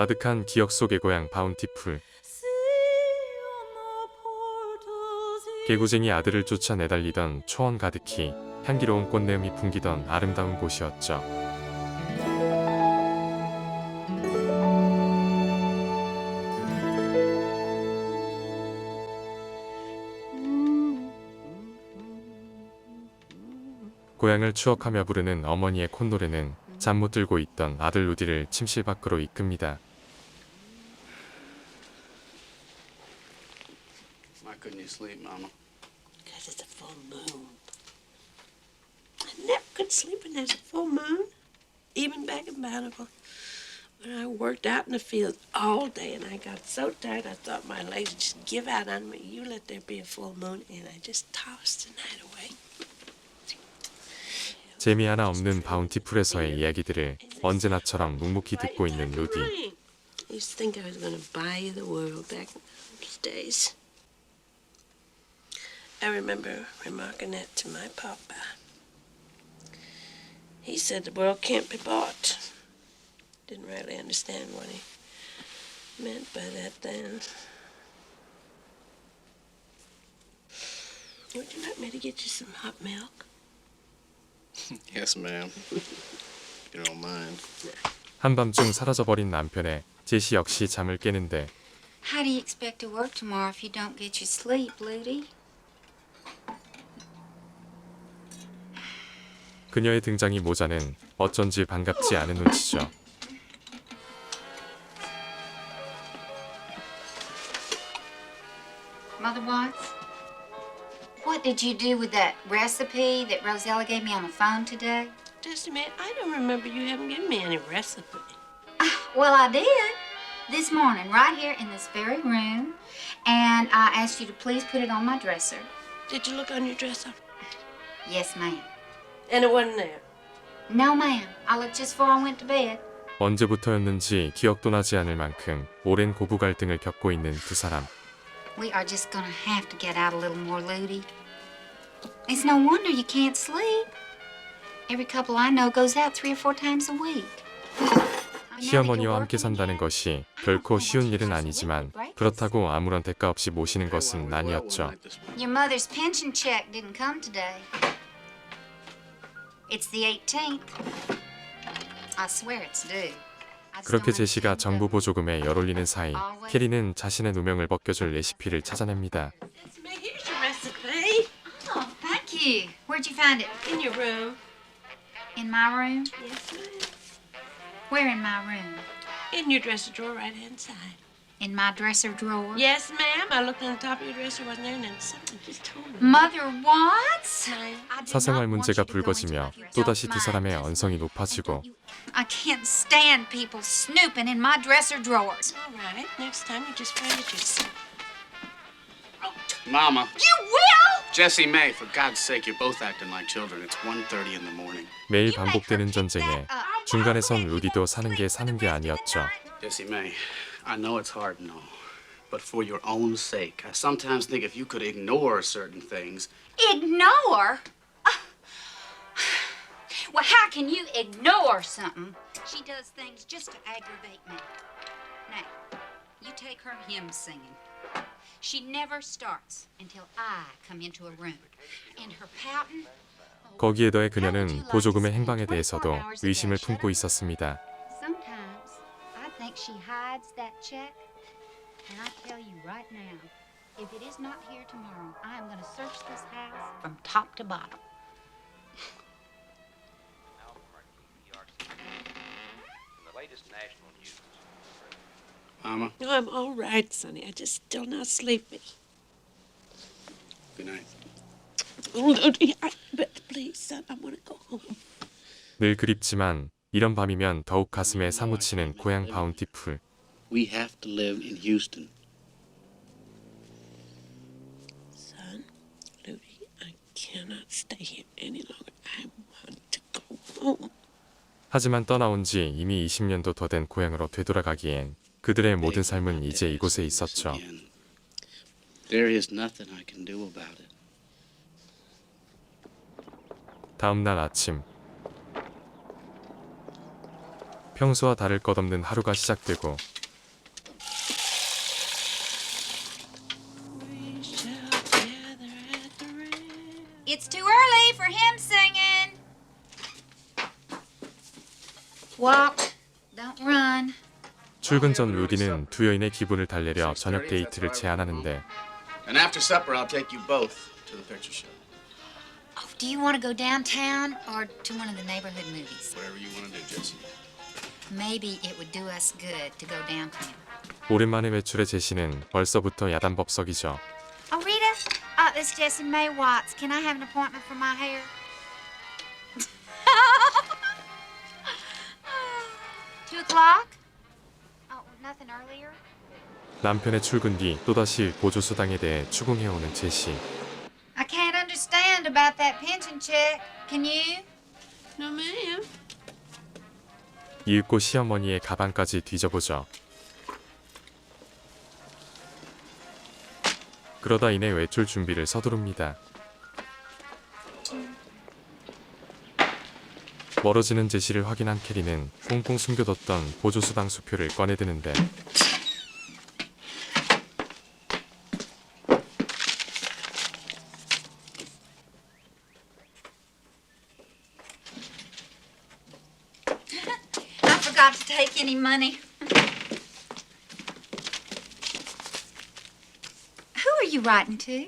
아득한 기억 속의 고향 바운티풀. 개구쟁이 아들을 쫓아 내달리던 초원 가득히 향기로운 꽃내음이 풍기던 아름다운 곳이었죠. 고향을 추억하며 부르는 어머니의 콧노래는 잠 못 들고 있던 아들 루디를 침실 밖으로 이끕니다. Why couldn't you sleep, Mama? Because it's a full moon. I never could sleep when there's a full moon. Even back in Bountiful, when I worked out in the fields all day and I got so tired I thought my legs would just give out on me. You let there be a full moon, and I just tossed the night away. 재미 하나 없는 바운티풀에서의 이야기들을 언제나처럼 묵묵히 듣고 있는 루디. I used to think I was going to buy you the world back in those days. I remember remarking that to my papa. He said the world can't be bought. Didn't really understand what he meant by that then. Would you like me to get you some hot milk? Yes, ma'am. you don't mind. 한밤중 사라져버린 남편에 제시 역시 잠을 깨는데 How do you expect to work tomorrow if you don't get your sleep, Ludi? 그녀의 등장이 모자는 어쩐지 반갑지 않은 눈치죠. Mother Watts? What did you do with that recipe that Rosella gave me on the phone today? Just a minute. I don't remember you haven't given me any recipe. Well, I did. This morning, right here in this very room. And I asked you to please put it on my dresser. Did you look on your dresser? Yes, ma'am. And it wasn't there. No, ma'am. I looked just before I went to bed. 언제부터였는지 기억도 나지 않을 만큼 오랜 고부 갈등을 겪고 있는 두 사람. We are just gonna have to get out a little more, Ludi. It's no wonder you can't sleep. Every couple I know goes out three or four times a week. 시어머니와 함께 산다는 것이 결코 쉬운 일은 아니지만 그렇다고 아무런 대가 없이 모시는 것은 아니었죠. Your mother's pension check didn't come today. It's the 18th. I swear it's due. 그렇게 제시가 정부 보조금에 열 올리는 사이 캐리는 자신의 누명을 벗겨줄 레시피를 찾아냅니다. Here's your recipe. Oh, thank you. Where'd you find it? In your room. In my room? Yes, ma'am. Where in my room? In your dresser drawer, right hand side. In my dresser drawer? Yes, ma'am. I looked on the top of your dresser, wasn't there? And then something just told me. Mother? Ma'am. I did 사생활 not want 문제가 you to go into 불거지며 you 또다시 don't 두 사람의 mind. 언성이 높아지고 I can't stand people snooping in my dresser drawers. All right. Next time you just find it yourself. Mama. You will? Jesse May, for God's sake, you're both acting like children. It's 1.30 in the morning. 매일 반복되는 전쟁에 up. 중간에 선 루디도 사는 게 사는 게 아니었죠. Jesse May, I know it's hard and all, but for your own sake, I sometimes think if you could ignore certain things, Ignore? Ah. Well, how can you ignore something? She does things just to aggravate me. Now, you take her hymn singing. She never starts until I come into a room. And her pouting. 거기에 더해 그녀는 보조금의 행방에 대해서도 의심을 품고 있었습니다. Sometimes I think she hides that check. And I tell you right now, if it is not here tomorrow, I am going to search this house from top to bottom. the latest national news. Mama, No, I'm all right, Sonny. I just still not sleepy. good night. Oh, I, but please, son, I want to go home. 늘 그립지만 이런 밤이면 더욱 가슴에 사무치는 고향 바운티풀. We have to live in Houston. Son, Ludi, I cannot stay here any longer. I want to go home. 하지만 떠나온 지 이미 20년도 더 된 고향으로 되돌아가기엔 그들의 모든 삶은 이제 이곳에 있었죠. There is nothing I can do about it. 다음 날 아침 평소와 다를 것 없는 하루가 시작되고. It's too early for him singing. Walk. Don't run. 출근 전 루디는 두 여인의 기분을 달래려 저녁 데이트를 제안하는데 And after supper, I'll take you both to the picture show. Oh, do you want to go downtown or to one of the neighborhood movies? Whatever you want to do, Jesse. Maybe it would do us good to go downtown. 오랜만에 외출의 제시는 벌써부터 야단법석이죠. Oh, Rita, uh, this is Jessie Mae Watts. Can I have an appointment for my hair? Two o'clock? Oh, nothing earlier? 남편의 출근 뒤 또다시 보조수당에 대해 추궁해오는 제시. I can't understand about that pension check. Can you? No, ma'am. 이윽고 시어머니의 가방까지 뒤져보죠. 그러다 이내 외출 준비를 서두릅니다. 멀어지는 제시를 확인한 캐리는 꽁꽁 숨겨뒀던 보조수당 수표를 꺼내드는데 money. Who are you writing to?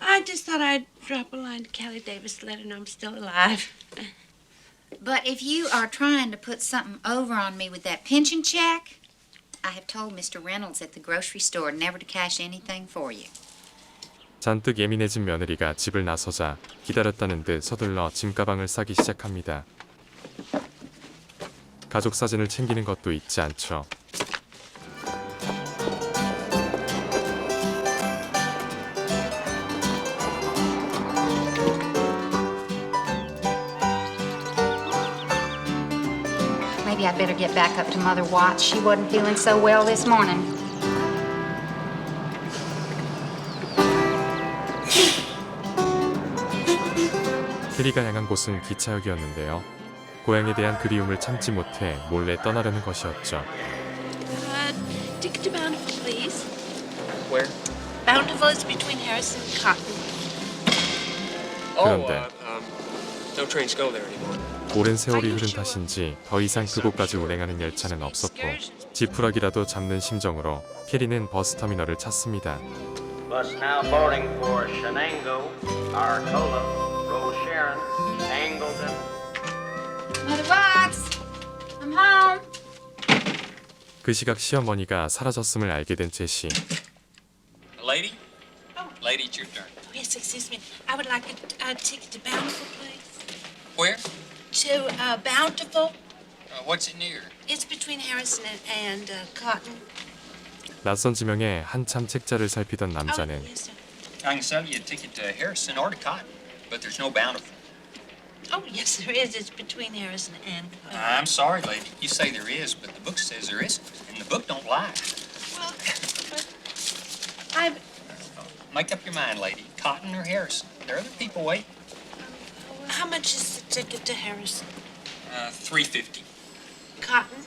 I just thought I'd drop a line to Callie Davis to let her know I'm still alive. But if you are trying to put something over on me with that pension check, I have told Mr. Reynolds at the grocery store never to cash anything for you. 잔뜩 예민해진 며느리가 집을 나서자 기다렸다는 듯 서둘러 짐가방을 싸기 시작합니다. 가족 사진을 챙기는 것도 잊지 않죠. Maybe I'd better get back up to Mother Watts. She wasn't feeling so well this morning. 캐리가 향한 곳은 기차역이었는데요. 고향에 대한 그리움을 참지 못해 몰래 떠나려는 것이었죠. Uh, ticket to Bountiful, please. Where? Bountiful is between Harrison and Cotton. Oh, 그런데. uh, um, no trains go there anymore. 오랜 세월이 흐른 탓인지 더 이상 그곳까지 운행하는 열차는 없었고 지푸라기라도 잡는 심정으로 캐리는 버스 터미널을 찾습니다. Bus now boarding for Shenango, Arcola, Rose Sharon, Angleton, Mother Watts, I'm home. 그 시각 시어머니가 사라졌음을 알게 된 제시. Lady? Lady, it's your turn. Oh, yes, excuse me. I would like a, a ticket to Bountiful, please. Where? To uh, Bountiful. Uh, what's it near? It's between Harrison and, and uh, Cotton. 낯선 지명에 한참 책자를 살피던 Oh, 남자는 yes, sir. I can sell you a ticket to Harrison or to Cotton, but there's no bountiful. Oh, yes, there is. It's between Harrison and. Uh, I'm sorry, lady. You say there is, but the book says there isn't, and the book don't lie. well, I. Make up your mind, lady. Cotton or Harrison. There are other people waiting. How much is the ticket to Harrison? Uh, three fifty. Cotton?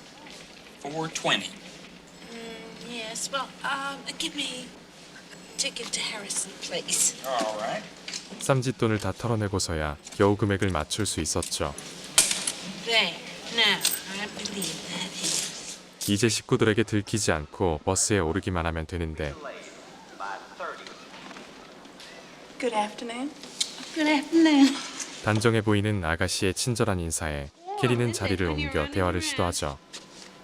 Four twenty. Mm, yes. Well, um, give me ticket to Harrison, please. All right. 쌈짓돈을 다 털어내고서야 겨우 금액을 맞출 수 있었죠. There. Now, I believe that is. 이제 식구들에게 들키지 않고 버스에 오르기만 하면 되는데 by 30. Good afternoon. Good afternoon. 단정해 보이는 아가씨의 친절한 인사에 캐리는 자리를 옮겨 대화를 시도하죠.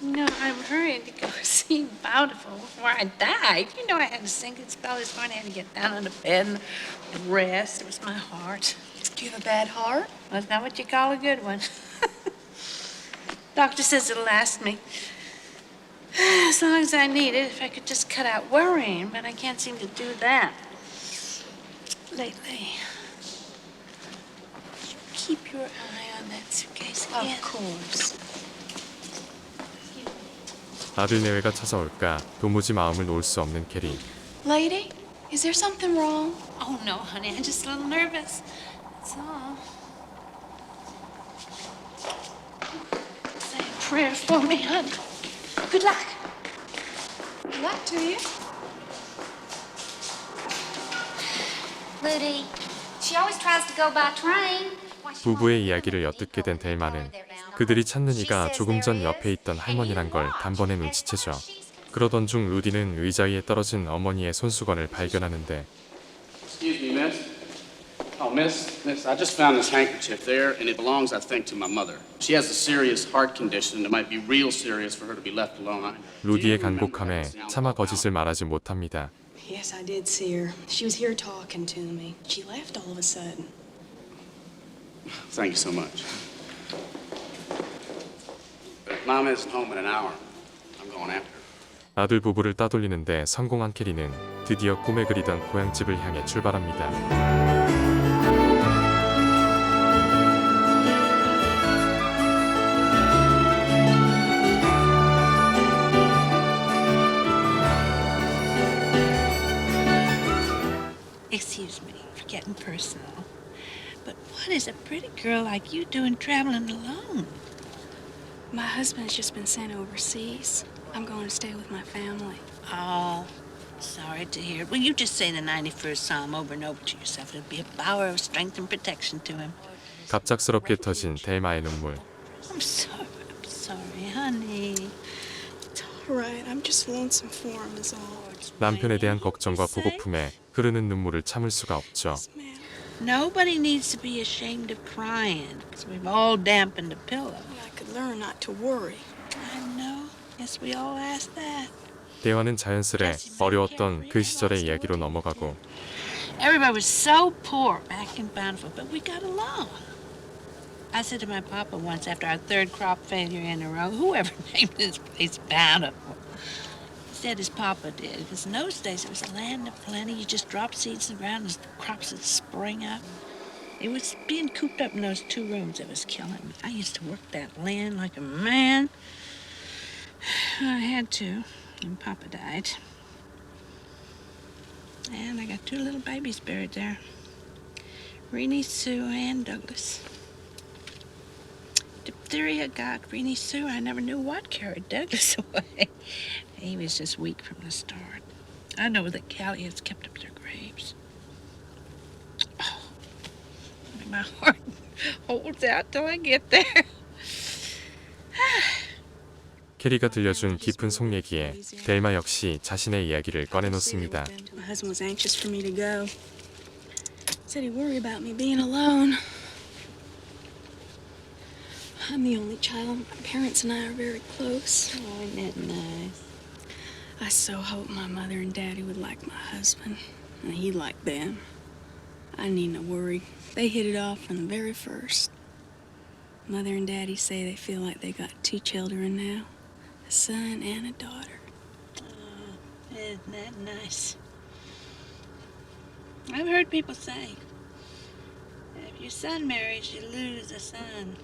No, I'm hurrying to go see Bountiful before I died. You know I had a sinking spell this morning. I had to get down on the bed and rest. It was my heart. Do you have a bad heart? Well, it's not what you call a good one. Doctor says it'll last me as long as I need it. If I could just cut out worrying, but I can't seem to do that lately. Keep your eye on that suitcase again. Of course. 아들 내외가 찾아올까 도무지 마음을 놓을 수 없는 캐리. Lady, is there something wrong? Oh no, honey, I'm just a little nervous. That's all. Thanks. prayer for me, hon. Good luck. Good luck to you. Ludi, she always tries to go by train. 부부의 이야기를 엿듣게 된 델마는. 그들이 찾는 이가 조금 전 옆에 있던 할머니란 걸 단번에 눈치채죠. 그러던 중 루디는 의자 위에 떨어진 어머니의 손수건을 발견하는데 Excuse me, miss. Oh, miss, miss, I just found this handkerchief there, and it belongs, I think, to my mother. She has a serious heart condition, and it might be real serious for her to be left alone. I- 루디의 간곡함에 차마 거짓을 말하지 못합니다. Yes, I did see her. She was here talking to me. She left all of a sudden. Thank you so much. But Mom isn't home in an hour. I'm going after her. 아들 부부를 따돌리는데 성공한 캐리는 드디어 꿈에 그리던 고향집을 향해 출발합니다. Excuse me for getting personal, but what is a pretty girl like you doing traveling alone? My husband's just been sent overseas. I'm going to stay with my family. Oh, sorry to hear. Well, you just say the 91st Psalm over and over to yourself. It'll be a bower of strength and protection to him. 갑작스럽게 터진 델마의 눈물. I'm sorry. I'm sorry, honey. It's all right. I'm just lonesome for him, is all. 남편에 대한 걱정과 보고픔에 흐르는 눈물을 참을 수가 없죠. Yes, ma'am. Nobody needs to be ashamed of crying, because we've all dampened a pillow. I could learn not to worry. I know. Yes, we all ask that. 대화는 자연스레 어려웠던 그 시절의 이야기로 넘어가고 Everybody was so poor back in Bountiful, but we got along. I said to my papa once after our third crop failure in a row, whoever named this place Bountiful? Said his papa did, because in those days it was land of plenty. You just drop seeds in the ground and the crops would spring up. It was being cooped up in those two rooms that was killing me. I used to work that land like a man. I had to, and Papa died. And I got two little babies buried there. Renee Sue and Douglas. Diphtheria got Renee Sue. I never knew what carried Douglas away. He was just weak from the start. I know that Callie has kept up their graves. Oh, my heart holds out till I get there. 캐리가 들려준 깊은 속 얘기에 델마 역시 자신의 이야기를 꺼내놓습니다. My husband was anxious for me to go. Said he'd worry about me being alone. I'm the only child. My parents and I are very close. Oh, isn't that nice? I so hope my mother and daddy would like my husband, and he'd like them. I needn't worry. They hit it off from the very first. Mother and daddy say they feel like they got two children now a son and a daughter. Oh, isn't that nice? I've heard people say if your son marries, you lose a son.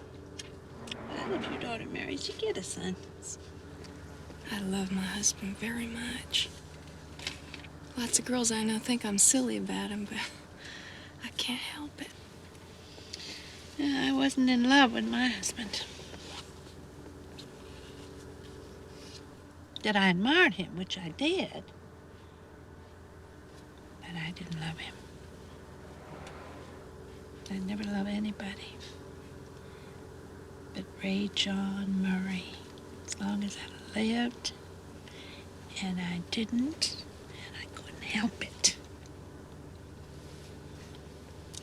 But if your daughter marries, you get a son. I love my husband very much. Lots of girls I know think I'm silly about him, but I can't help it. I wasn't in love with my husband. That I admired him, which I did, but I didn't love him. I never love anybody but Ray John Murray. As long as I lived, and I didn't, and I couldn't help it.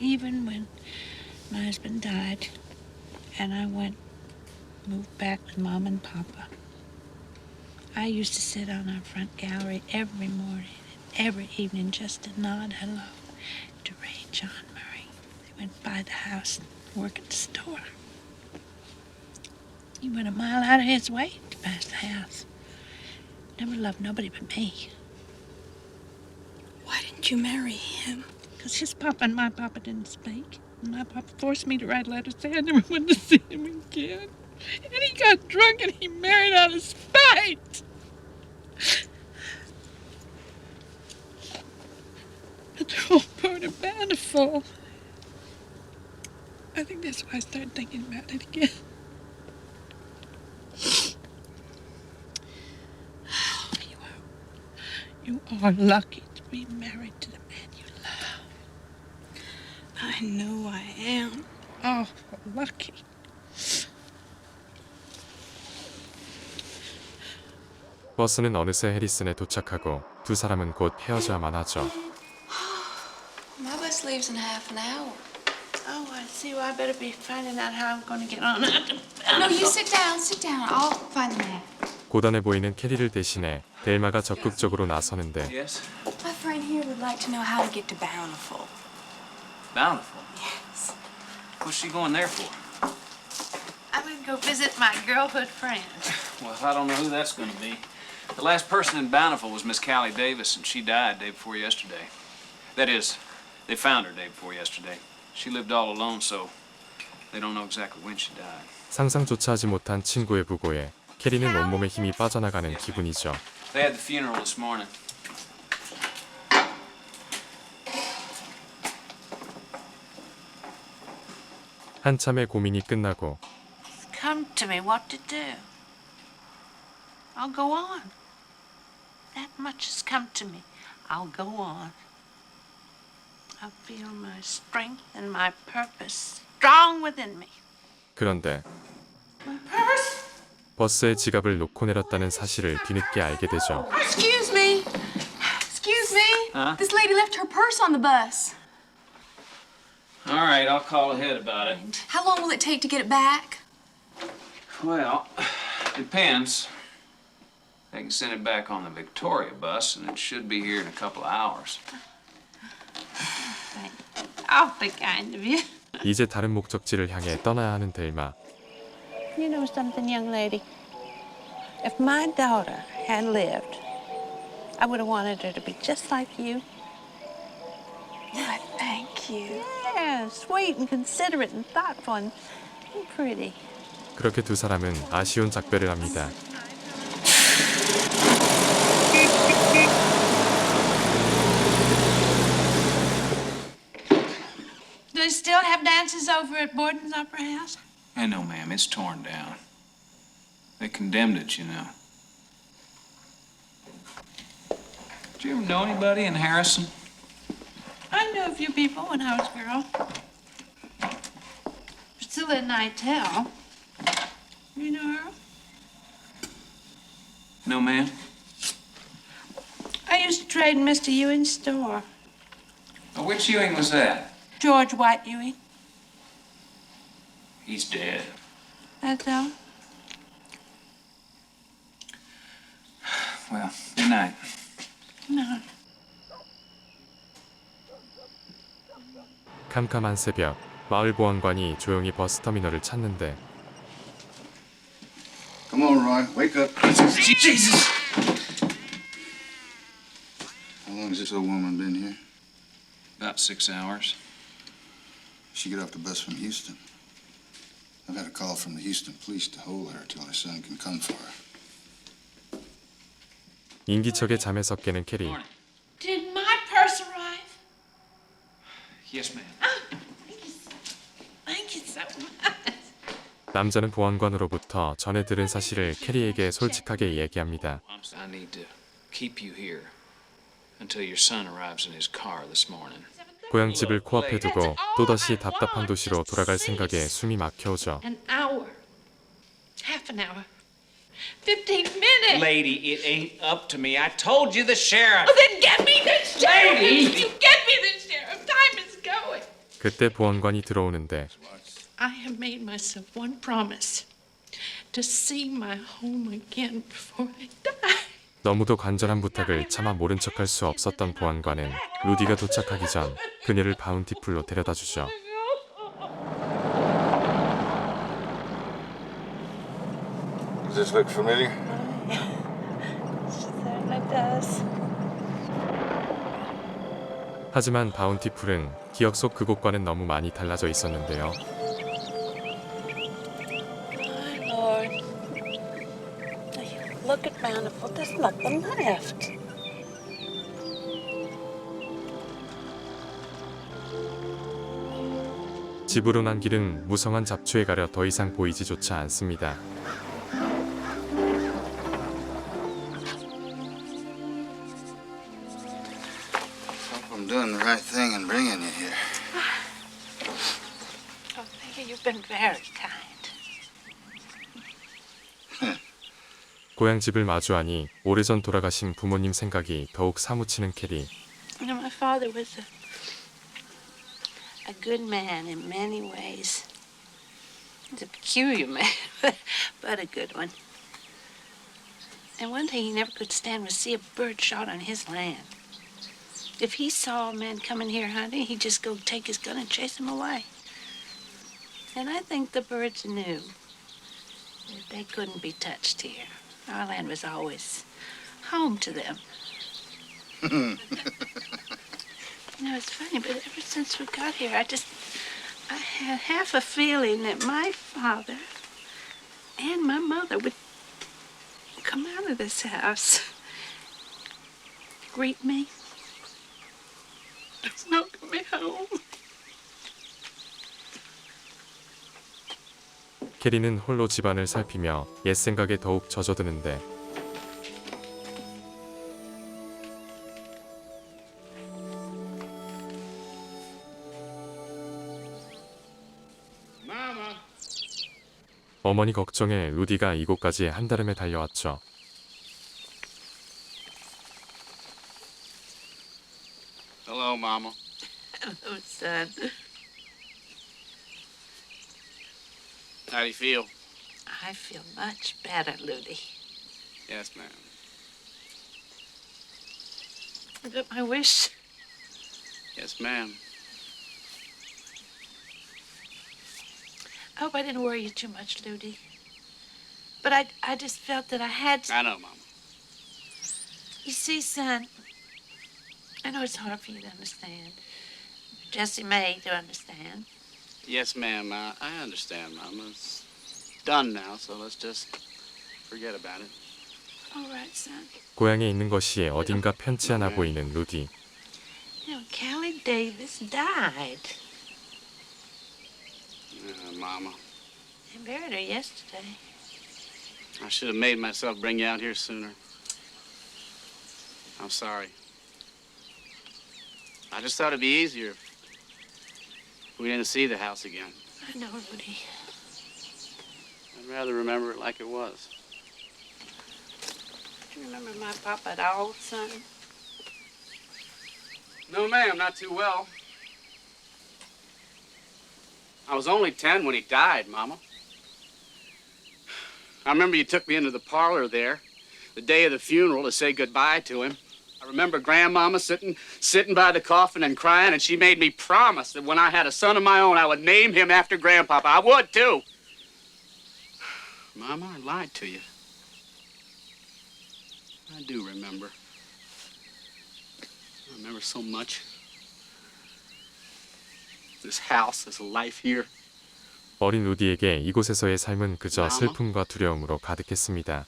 Even when my husband died, and I went, moved back with mom and papa. I used to sit on our front gallery every morning and every evening just to nod hello to Ray John Murray. They went by the house and work at the store. He went a mile out of his way the house. Never loved nobody but me. Why didn't you marry him? Because his papa and my papa didn't speak. And my papa forced me to write letters saying I never wanted to see him again. And he got drunk and he married out of spite. But they're all part of Bountiful. I think that's why I started thinking about it again. Are lucky to be married to the man you love. I know I am. Oh, lucky. 버스는 어느새 해리슨에 도착하고 두 사람은 곧 헤어져야만 하죠. My bus leaves in half an hour. Oh, I see. Well, I better be finding out how I'm going to get on No, you sit down, sit down. I'll find the map. 고단해 보이는 캐리를 대신해 델마가 적극적으로 나서는데 Yes? My friend here would like to know how to get to Bountiful. Bountiful. Yes. What's she going there for? I'm going to go visit my girlhood friend. Well, I don't know who that's going to be. The last person in Bountiful was Miss Callie Davis, and she died day before yesterday. That is, they found her day before yesterday. She lived all alone, so they don't know exactly when she died. 상상조차 하지 못한 친구의 부고에 캐리는 온몸에 힘이 빠져나가는 기분이죠. They had the funeral this morning. 한참의 고민이 끝나고 Come to me what to do. I'll go on. That much has come to me. I'll go on. I feel my strength and my purpose strong within me. 그런데 My purse? 버스에 지갑을 놓고 내렸다는 사실을 뒤늦게 알게 되죠. Excuse me. Excuse me. Huh? This lady left her purse on the bus. All right, I'll call ahead about it. How long will it take to get it back? Well, depends. They can send it back on the Victoria bus, and it should be here in a couple of hours. Awfully kind of you. 이제 다른 목적지를 향해 떠나야 하는 델마. You know something, young lady? If my daughter had lived, I would have wanted her to be just like you. Why, thank you. Yeah, sweet and considerate and thoughtful and pretty. 그렇게 두 사람은 아쉬운 작별을 합니다. Do they still have dances over at Borden's Opera House? I know, ma'am. It's torn down. They condemned it, you know. Did you ever know anybody in Harrison? I knew a few people when I was a girl. Priscilla Nightel. You know her? No, ma'am. I used to trade in Mr. Ewing's store. Oh, which Ewing was that? George White Ewing. He's dead. That's all. Well, good night. No. 캄캄한 새벽, 마을 보안관이 조용히 버스 터미널을 찾는데 Come on, Roy. Wake up. Jesus! How long has this old woman been here? About six hours. She get off the bus from Houston. I've had a call from the Houston police to hold her till her son can come for her. 인기척에 잠에서 깨는 캐리. Did my purse arrive? Yes, ma'am. Thank you so much. 남자는 보안관으로부터 전해 들은 사실을 캐리에게 솔직하게 얘기합니다. I need to keep you here until your son arrives in his car this morning. 고향집을 코앞에 두고 또다시 답답한 도시로 돌아갈 생각에 숨이 막혀오죠. Lady, it ain't up to me. I told you the sheriff. Well, then get me the sheriff. Lady. You get me the sheriff. Time is going. 그때 보안관이 들어오는데 I have made myself one promise to see my home again before I die. 너무도 간절한 부탁을 차마 모른 척할 수 없었던 보안관은 루디가 도착하기 전 그녀를 바운티풀로 데려다 주죠. Does this look familiar? Certainly does. 하지만 바운티풀은 기억 속 그곳과는 너무 많이 달라져 있었는데요. Look at Bountiful. There's nothing left. 집으로 난 길은 무성한 잡초에 가려 더 이상 보이지조차 않습니다. 고향집을 마주하니 오래전 돌아가신 부모님 생각이 더욱 사무치는 캐리. You know, my father was a, a good man in many ways. He's a peculiar man, but a good one. And one thing he never could stand was see a bird shot on his land. If he saw a man coming here hunting, he'd just go take his gun and chase him away. And I think the birds knew that they couldn't be touched here. Our land was always home to them. You know, it's funny, but ever since we got here, I just, I had half a feeling that my father and my mother would come out of this house, greet me, welcome me home. 캐리는 홀로 집안을 살피며 옛 생각에 더욱 젖어드는데. 어머니 걱정에 루디가 이곳까지 한달음에 달려왔죠. Hello, Mama. Son, How do you feel? I feel much better, Ludi. Yes, ma'am. But my wish, Yes, ma'am. I hope I didn't worry you too much, Ludi. But I, I just felt that I had to. I know, Mama. You see, son, I know it's hard for you to understand. Jesse May to understand. Yes, ma'am. Uh, I understand, Mama. It's done now, so let's just forget about it. All right, son. 고향에 있는 것이 어딘가 편치 않아 보이는 루디. You know, Callie Davis died. Uh, Mama, They buried her yesterday. I should have made myself bring you out here sooner. I'm sorry. I just thought it'd be easier if we didn't see the house again. I know, Ludi. I'd rather remember it like it was. Do You remember my papa at all, son? No, ma'am, not too well. I was only 10 when he died, Mama. I remember you took me into the parlor there the day of the funeral to say goodbye to him. I remember Grandmama sitting sitting by the coffin and crying, and she made me promise that when I had a son of my own, I would name him after Grandpapa. I would, too. Mama, I lied to you. I do remember. I remember so much. This house, this life here. 어린 루디에게 이곳에서의 삶은 그저 슬픔과 두려움으로 가득했습니다.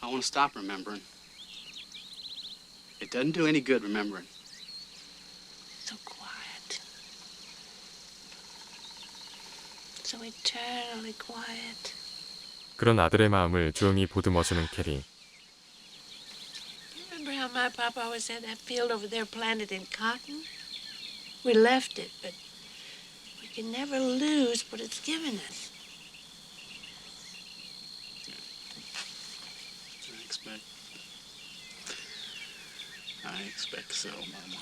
I want to stop remembering. It doesn't do any good remembering. So quiet. So eternally quiet. 그런 아들의 마음을 조용히 보듬어주는 캐리. You remember how my papa always had that field over there planted in cotton? We left it, but we can never lose what it's given us. I expect. I expect so, Mama.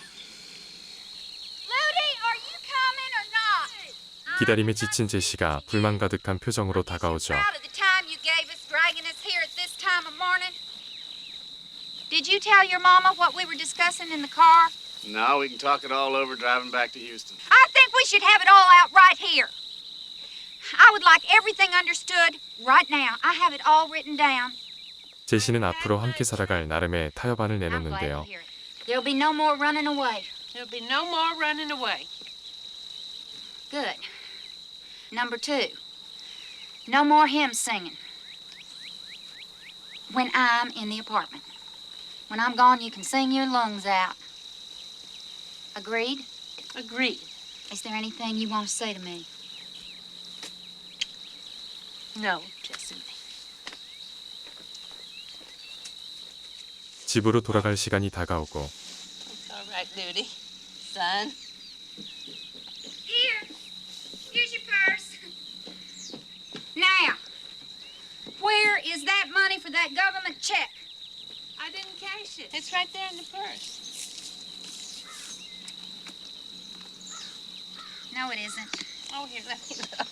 Ludi, are you coming or not? 기다림에 지친 제시가 불만 가득한 표정으로 다가오죠. Proud of the time you gave us dragging us here at this time of morning. Did you tell your mama what we were discussing in the car? Now we can talk it all over driving back to Houston. I think we should have it all out right here. I would like everything understood right now. I have it all written down. 제시는 앞으로 함께 살아갈 나름의 타협안을 I'm glad to 내놓는데요. There'll be no more running away. There'll be no more running away. Good. Number two, no more hymn singing when I'm in the apartment. When I'm gone, you can sing your lungs out. Agreed? Agreed. Is there anything you want to say to me? No, Jesse. 집으로 돌아갈 시간이 다가오고 It's all right, Ludi. son. Here. Here's your purse. Now, where is that money for that government check? I didn't cash it. It's right there in the purse. No, it isn't. Oh, here, let me look.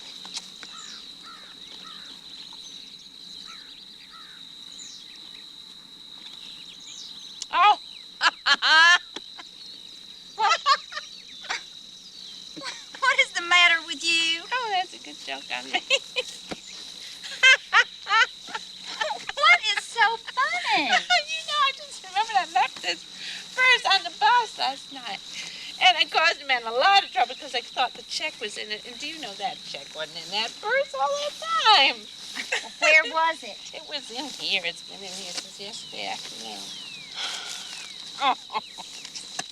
Caused me a lot of trouble because I thought the check was in it. And do you know that check wasn't in that purse all that time? Where was it? It was in here. It's been in here since yesterday afternoon.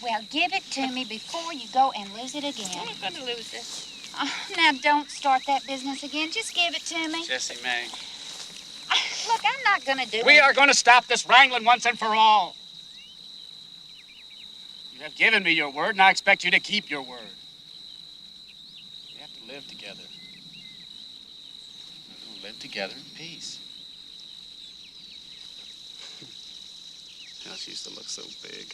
Well, give it to me before you go and lose it again. I'm not going to lose it. Uh, now, don't start that business again. Just give it to me. Jessie May. Look, I'm not gonna do We it. are going to stop this wrangling once and for all. You have given me your word, and I expect you to keep your word. We have to live together. We'll live together in peace. House used to look so big.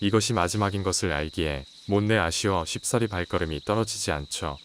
이것이 마지막인 것을 알기에 못내 아쉬워 쉽사리 발걸음이 떨어지지 않죠.